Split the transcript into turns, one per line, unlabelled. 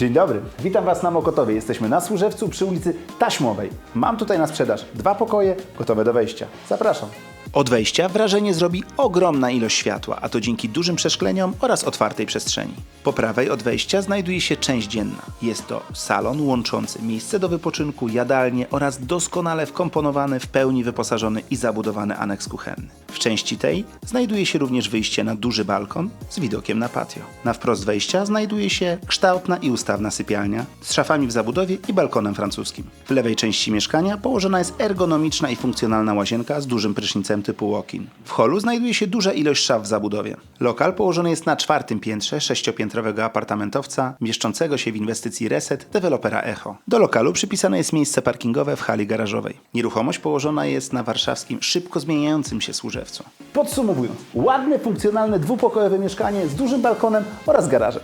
Dzień dobry, witam Was na Mokotowie. Jesteśmy na Służewcu przy ulicy Taśmowej. Mam tutaj na sprzedaż dwa pokoje gotowe do wejścia. Zapraszam. Od wejścia wrażenie zrobi ogromna ilość światła, a to dzięki dużym przeszkleniom oraz otwartej przestrzeni. Po prawej od wejścia znajduje się część dzienna. Jest to salon łączący miejsce do wypoczynku, jadalnię oraz doskonale wkomponowany, w pełni wyposażony i zabudowany aneks kuchenny. W części tej znajduje się również wyjście na duży balkon z widokiem na patio. Na wprost wejścia znajduje się kształtna i ustawna sypialnia z szafami w zabudowie i balkonem francuskim. W lewej części mieszkania położona jest ergonomiczna i funkcjonalna łazienka z dużym prysznicem typu walk-in. W holu znajduje się duża ilość szaf w zabudowie. Lokal położony jest na czwartym piętrze sześciopiętrowego apartamentowca mieszczącego się w inwestycji Reset dewelopera Echo. Do lokalu przypisane jest miejsce parkingowe w hali garażowej. Nieruchomość położona jest na warszawskim, szybko zmieniającym się Służewcu. Podsumowując, ładne, funkcjonalne, dwupokojowe mieszkanie z dużym balkonem oraz garażem.